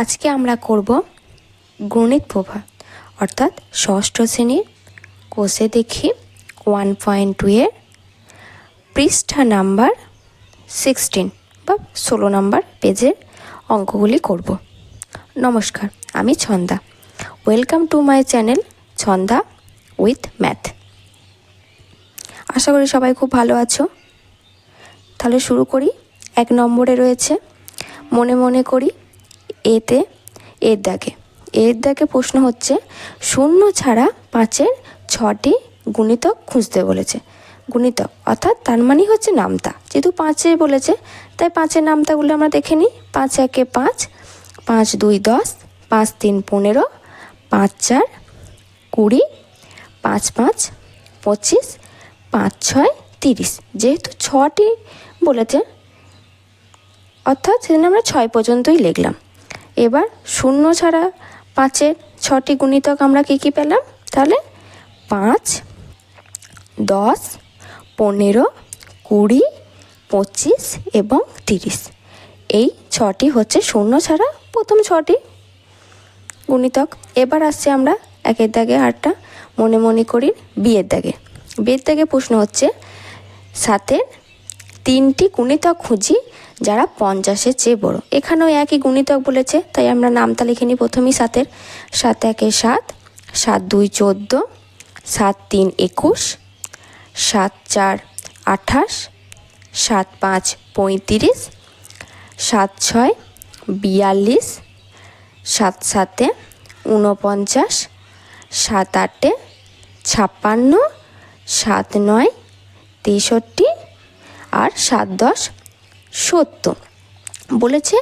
আজকে আমরা করব গণিত প্রভা, অর্থাৎ ষষ্ঠ শ্রেণির কোষে দেখি ওয়ান পয়েন্ট টু এর পৃষ্ঠা নাম্বার সিক্সটিন বা ষোলো নাম্বার পেজের অঙ্কগুলি করব। নমস্কার, আমি Chhanda. Welcome to my channel Chhanda with math আশা করি সবাই খুব ভালো আছো। তাহলে শুরু করি। এক নম্বরে রয়েছে, মনে মনে করি এতে, এর দাগে। এর দাগে প্রশ্ন হচ্ছে, শূন্য ছাড়া পাঁচের ছটি গুণিতক খুঁজতে বলেছে। গুণিতক, অর্থাৎ তার মানেই হচ্ছে নামতা। যেহেতু পাঁচে বলেছে, তাই পাঁচের নামতাগুলো আমরা দেখে নিই। পাঁচ একে পাঁচ পাঁচ দুই দশ, পাঁচ তিন পনেরো, পাঁচ চার কুড়ি, পাঁচ পাঁচ পঁচিশ, পাঁচ ছয় তিরিশ। যেহেতু ছটি বলেছে, অর্থাৎ সেদিন আমরা ছয় পর্যন্তই লিখলাম। এবার শূন্য ছাড়া পাঁচের ছটি গুণিতক আমরা কী কী পেলাম? তাহলে পাঁচ, দশ, পনেরো, কুড়ি, পঁচিশ এবং তিরিশ। এই ছটি হচ্ছে শূন্য ছাড়া প্রথম ছটি গুণিতক। এবার আসছে আমরা একের দাগে আটটা মনে মনে করি বিয়ের দাগে। বিয়ের দাগে প্রশ্ন হচ্ছে, সাতের তিনটি গুণিতক খুঁজি যারা পঞ্চাশের চেয়ে বড়। এখানেও একই গুণিতক বলেছে, তাই আমরা নামটা লিখে নিই প্রথমেই সাতের। সাত একে সাত সাত দুই চোদ্দ, সাত তিন একুশ, সাত চার আঠাশ, সাত পাঁচ পঁয়ত্রিশ, সাত ছয় বিয়াল্লিশ, সাত সাতে ঊনপঞ্চাশ, সাত আটে ছাপ্পান্ন, সাত নয় তেষট্টি, আর সাত দশ সত্তর বলেছে,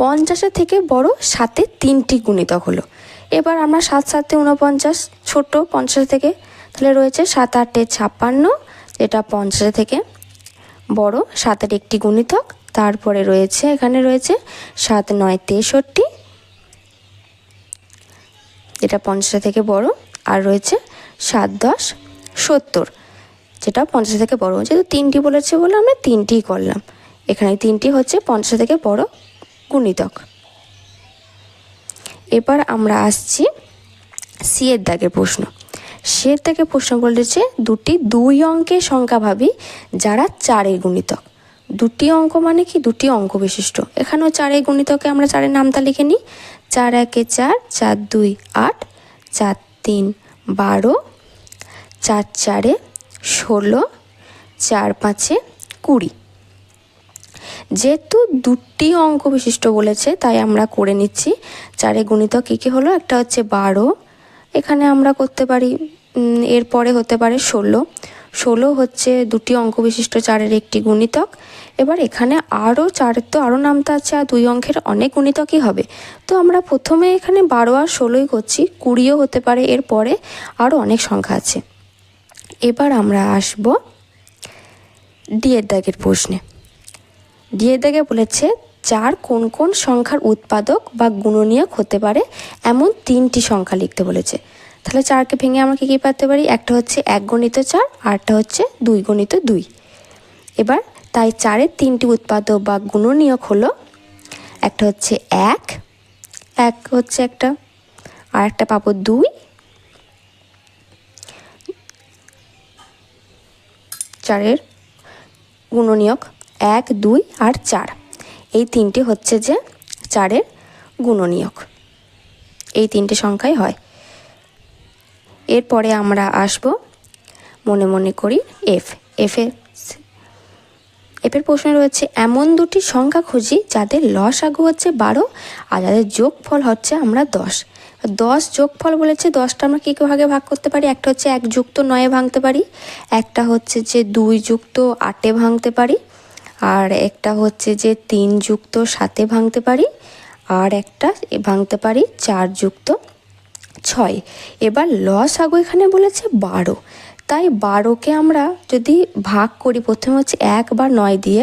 পঞ্চাশের থেকে বড় সাতে তিনটি গুণিতক হলো। এবার আমরা সাত সাতে উনপঞ্চাশ ছোট পঞ্চাশ থেকে, তাহলে রয়েছে সাত আটে ছাপ্পান্ন, যেটা পঞ্চাশ থেকে। বড় সাতের একটি গুণিতক, তারপরে রয়েছে, এখানে রয়েছে সাত নয় তেষট্টি, যেটা পঞ্চাশ থেকে বড়, আর রয়েছে সাত দশ সত্তর, যেটা পঞ্চাশ থেকে বড়। যেহেতু তিনটি বলেছে বলে আমরা তিনটিই করলাম। এখানে তিনটি হচ্ছে পঞ্চাশ থেকে বড় গুণিতক। এবার আমরা আসছি সিয়ের দাগের প্রশ্ন। সিয়ের দাগের প্রশ্ন বলেছে দুটি দুই অঙ্কের সংখ্যা ভাবি যারা চারের গুণিতক। দুটি অঙ্ক মানে কি? দুটি অঙ্ক বিশিষ্ট। এখানেও চারের গুণিতকে আমরা চারের নামটা লিখে নিই। চার একে চার চার দুই আট, চার তিন বারো, চার চারে ষোলো, চার পাঁচে কুড়ি। যেহেতু দুটি অঙ্ক বিশিষ্ট বলেছে, তাই আমরা করে নিচ্ছি। চারে গুণিত কী কী হলো, একটা হচ্ছে বারো। এখানে আমরা করতে পারি এরপরে হতে পারে ষোলো। ষোলো হচ্ছে দুটি অঙ্ক বিশিষ্ট চারের একটি গুণিতক। এবার এখানে আরও চারের তো আরও নামতা আছে, আর দুই অঙ্কের অনেক গুণিতকই হবে। তো আমরা প্রথমে এখানে বারো আর ষোলোই করছি, কুড়িও হতে পারে, এরপরে আরও অনেক সংখ্যা আছে। এবার আমরা আসব ডিয়ের দাগের প্রশ্নে। ডিয়ের দাগে বলেছে, চার কোন কোন সংখ্যার উৎপাদক বা গুণনীয়ক হতে পারে এমন তিনটি সংখ্যা লিখতে বলেছে। তাহলে চারকে ভেঙে আমরা কী কী পাতে পারি? একটা হচ্ছে এক গণিত চার আরটা হচ্ছে দুই গণিত দুই। এবার তাই চারের তিনটি উৎপাদক বা গুণনীয়ক হলো, একটা হচ্ছে এক এক হচ্ছে একটা আর একটা পাবো দুই। চারের গুণনীয়ক এক, দুই আর চার। এই তিনটি হচ্ছে যে চারের গুণনীয়ক। এই তিনটে সংখ্যাই হয়। এরপরে আমরা আসব মনে মনে করি এফ এফের এফের প্রশ্ন রয়েছে, এমন দুটি সংখ্যা খুঁজি যাদের লস আগু হচ্ছে বারো আর যাদের যোগফল হচ্ছে আমরা দশ। দশ যোগফল বলেছে, দশটা আমরা কী কী ভাগে ভাগ করতে পারি? একটা হচ্ছে এক যুক্ত নয়ে ভাঙতে পারি, একটা হচ্ছে যে দুই যুক্ত আটে ভাঙতে পারি আর একটা হচ্ছে যে তিন যুক্ত সাতে ভাঙতে পারি, আর একটা ভাঙতে পারি চার যুক্ত ছয়। এবার লস আগু এখানে বলেছে বারো। তাই বারোকে আমরা যদি ভাগ করি, প্রথমে হচ্ছে এক বা নয় দিয়ে,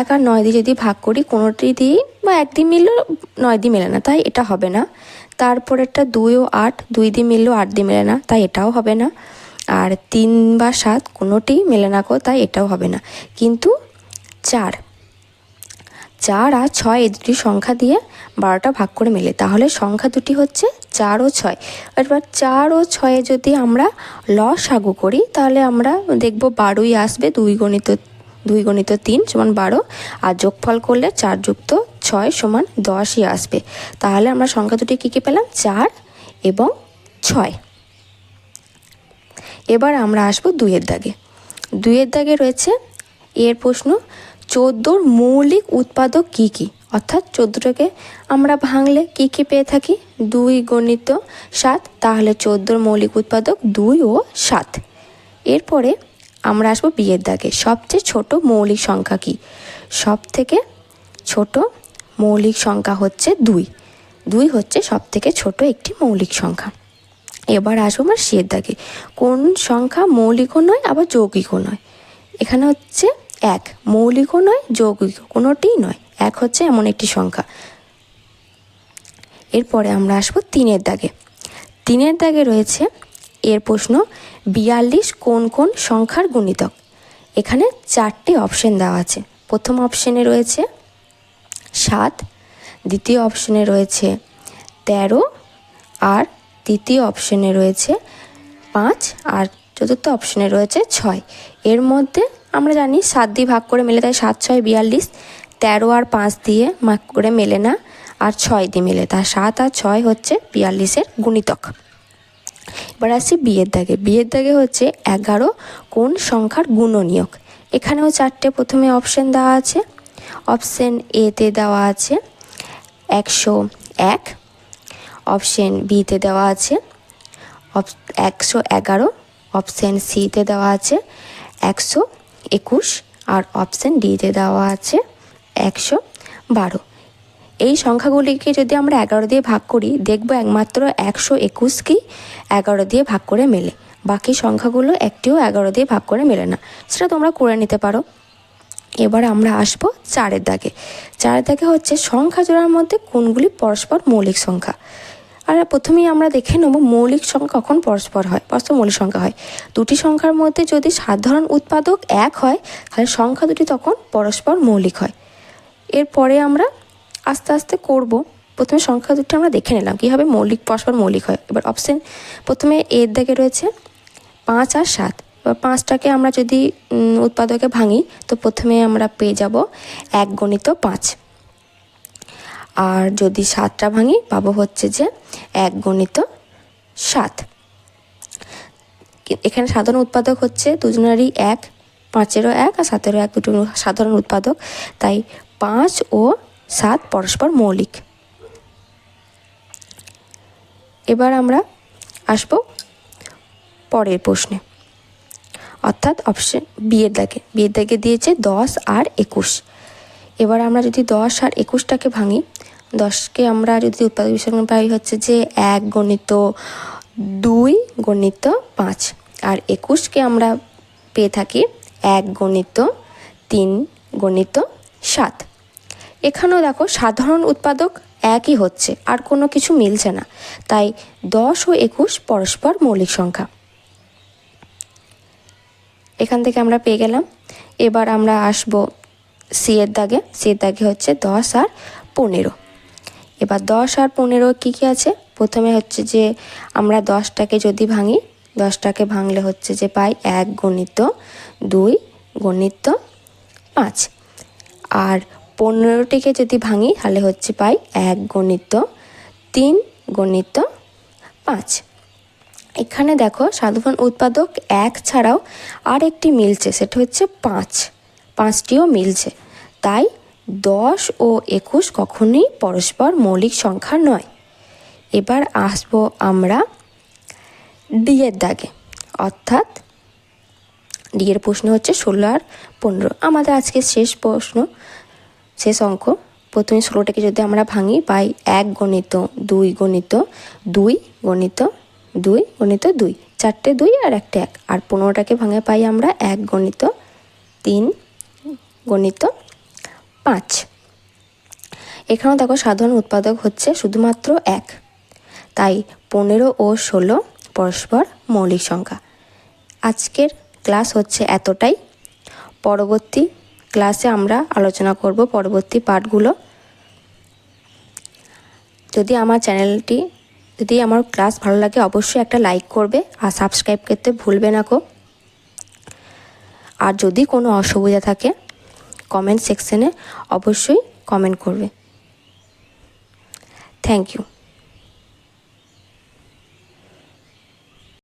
এক আর নয় দিয়ে যদি ভাগ করি, কোনোটি দিয়ে বা এক দিয়ে মিললেও নয় দিয়ে মেলে না, তাই এটা হবে না। তারপরেরটা দুই ও আট, দুই দিয়ে মিললেও আট দিয়ে মেলে না, তাই এটাও হবে না। আর তিন বা সাত, কোনোটি মেলে না কো তাই এটাও হবে না। কিন্তু চার। চার আর ছয় এই দুটি সংখ্যা দিয়ে বারোটা ভাগ করে মেলে। তাহলে সংখ্যা দুটি হচ্ছে চার ও ছয়। এবার চার ও ছয়ে যদি আমরা লসাগু করি, তাহলে আমরা দেখব বারোই আসবে দুই গণিত দুই গণিত তিন সমান বারো, আর যোগফল করলে চার যুক্ত ছয় সমান দশই আসবে। তাহলে আমরা সংখ্যা দুটি কী কী পেলাম? চার এবং ছয়। এবার আমরা আসব দুইয়ের দাগে। দুইয়ের দাগে রয়েছে এর প্রশ্ন চোদ্দোর মৌলিক উৎপাদক কী কী? অর্থাৎ চোদ্দোটাকে আমরা ভাঙলে কী কী পেয়ে থাকি? দুই গণিত সাত, তাহলে চোদ্দোর মৌলিক উৎপাদক দুই ও সাত। এরপরে আমরা আসব বিয়ের দাগে। সবচেয়ে ছোট মৌলিক সংখ্যা কী? সব থেকে ছোট মৌলিক সংখ্যা হচ্ছে দুই। দুই হচ্ছে সব থেকে ছোট একটি মৌলিক সংখ্যা। এবার আসব আমার সিয়ের দাগে। কোন সংখ্যা মৌলিকও নয়, আবার যৌগিকও নয়। এখানে হচ্ছে এক, মৌলিকও নয় যৌগিক কোনোটিই নয়। এক হচ্ছে এমন একটি সংখ্যা। এরপরে আমরা আসব তিনের দাগে। তিনের দাগে রয়েছে এর প্রশ্ন, বিয়াল্লিশ কোন কোন সংখ্যার গুণিতক? এখানে চারটি অপশন দেওয়া আছে। প্রথম অপশনে রয়েছে সাত, দ্বিতীয় অপশনে রয়েছে তেরো, আর তৃতীয় অপশনে রয়েছে পাঁচ, আর চতুর্থ অপশনে রয়েছে ছয়। এর মধ্যে আমরা জানি সাত দিয়ে ভাগ করে মেলে তাই সাত, ছয়, বিয়াল্লিশ। তেরো আর পাঁচ দিয়ে ভাগ করে মেলে না, আর ছয় দিয়ে মেলে। তা সাত আর ছয় হচ্ছে বিয়াল্লিশের গুণিতক। এবার আসছি বিয়ের দাগে। বিয়ের দাগে হচ্ছে এগারো কোন সংখ্যার গুণনীয়ক। এখানেও চারটে প্রথমে অপশন দেওয়া আছে। অপশন এতে দেওয়া আছে একশো এক। অপশন বিতে দেওয়া আছে অপ একশো এগারো। অপশন সিতে দেওয়া আছে একশো একুশ আর অপশন ডিতে দেওয়া আছে একশো বারো। এই সংখ্যাগুলিকে যদি আমরা এগারো দিয়ে ভাগ করি, দেখব একমাত্র একশো একুশকেই এগারো দিয়ে ভাগ করে মেলে। বাকি সংখ্যাগুলো একটিও এগারো দিয়ে ভাগ করে মেলে না। সেটা তোমরা করে নিতে পারো। এবার আমরা আসব চারের দাগে। চারের দাগে হচ্ছে সংখ্যা জোড়ার মধ্যে কোনগুলি পরস্পর মৌলিক সংখ্যা? আর প্রথমেই আমরা দেখে নেব মৌলিক সংখ্যা কখন পরস্পর হয়, পরস্পর মৌলিক সংখ্যা হয়। দুটি সংখ্যার মধ্যে যদি সাধারণ উৎপাদক এক হয়, তাহলে সংখ্যা দুটি তখন পরস্পর মৌলিক হয়। এরপরে আমরা আস্তে আস্তে করব। প্রথমে সংখ্যা দুটি আমরা দেখে নিলাম, কীভাবে মৌলিক, পরস্পর মৌলিক হয়। এবার অপশন প্রথমে এর দিকে রয়েছে পাঁচ আর সাত। এবার পাঁচটাকে আমরা যদি উৎপাদকে ভাঙি, তো প্রথমে আমরা পেয়ে যাব এক গণিত পাঁচ। আর যদি সাতটা ভাঙি, পাবো হচ্ছে যে এক গণিত সাত। এখানে সাধারণ উৎপাদক হচ্ছে দুজনেরই এক, পাঁচেরও এক আর সাতেরও এক দুটো সাধারণ উৎপাদক। তাই পাঁচ ও সাত পরস্পর মৌলিক। এবার আমরা আসব পরের প্রশ্নে। অর্থাৎ অপশন বিয়ের দাগে। বিয়ের দাগে দিয়েছে দশ আর একুশ। এবার আমরা যদি দশ আর একুশটাকে ভাঙি, দশকে আমরা যদি উৎপাদক বিষয় পাই হচ্ছে যে এক গণিত দুই গণিত পাঁচ। আর একুশকে আমরা পেয়ে থাকি এক গণিত তিন গণিত সাত। এখানেও দেখো সাধারণ উৎপাদক একই হচ্ছে, আর কোনো কিছু মিলছে না। তাই দশ ও একুশ পরস্পর মৌলিক সংখ্যা। এখান থেকে আমরা পেয়ে গেলাম। এবার আমরা আসব সি এর দাগে সি এর দাগে হচ্ছে দশ আর পনেরো। এবার দশ আর পনেরো কী কী আছে? প্রথমে হচ্ছে যে আমরা দশটাকে যদি ভাঙি, দশটাকে ভাঙলে হচ্ছে যে পাই এক গণিত দুই গণিত পাঁচ। আর পনেরোটিকে যদি ভাঙি, তাহলে হচ্ছে পাই এক গণিত তিন গণিত পাঁচ। এখানে দেখো সাধারণ উৎপাদক এক ছাড়াও আর একটি মিলছে, সেটা হচ্ছে পাঁচ। পাঁচটিও মিলছে। তাই দশ ও একুশ কখনোই পরস্পর মৌলিক সংখ্যা নয়। এবার আসব আমরা ডিয়ের দাগে। অর্থাৎ ডিয়ের প্রশ্ন হচ্ছে ষোলো আর পনেরো। আমাদের আজকে শেষ প্রশ্ন, শেষ অঙ্ক। প্রথমে ষোলোটাকে যদি আমরা ভাঙি পাই এক গণিত দুই গণিত দুই গণিত দুই গণিত দুই। চারটে দুই আর একটা এক। আর পনেরোটাকে ভাঙে পাই আমরা এক গণিত তিন গণিত পাঁচ। এখানেও দেখো সাধারণ উৎপাদক হচ্ছে শুধুমাত্র এক। তাই পনেরো ও ষোলো পরস্পর মৌলিক সংখ্যা। আজকের ক্লাস হচ্ছে এতটাই। পরবর্তী ক্লাসে আমরা আলোচনা করব পরবর্তী পাঠগুলো। যদি আমার চ্যানেলটি, যদি আমার ক্লাস ভালো লাগে অবশ্যই একটা লাইক করবে আর সাবস্ক্রাইব করতে ভুলবে না কো আর যদি কোনো অসুবিধা থাকে কমেন্ট সেকশনে অবশ্যই কমেন্ট করবে। Thank you